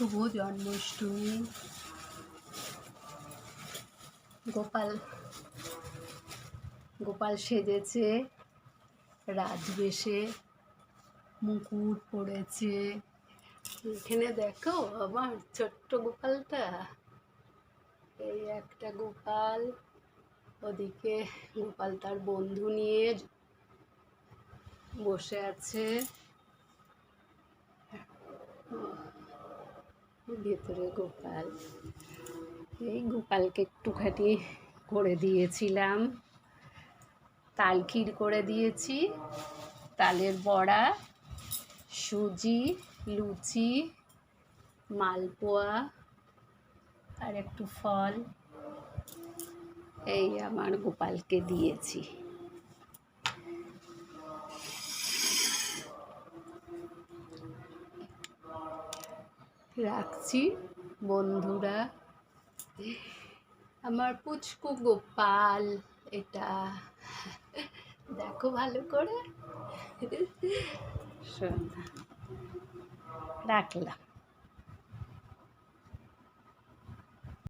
শুভ জন্মাষ্টমী। গোপাল গোপাল সেজেছে রাজবেশে মুকুট পড়েছে। এখানে দেখো আমার ছোট্ট গোপালটা। এই একটা গোপাল, ওদিকে গোপাল তার বন্ধু নিয়ে বসে আছে। ভেতরে গোপাল। এই গোপালকে একটুখানি করে দিয়েছিলাম। তাল ক্ষীর করে দিয়েছি, তালের বড়া, সুজি, লুচি, মালপোয়া আর একটু ফল। এই আমার গোপালকে দিয়েছি। রাখছি বন্ধুরা। আমার পুচকু গোপাল এটা দেখো ভালো করে। রাখলাম।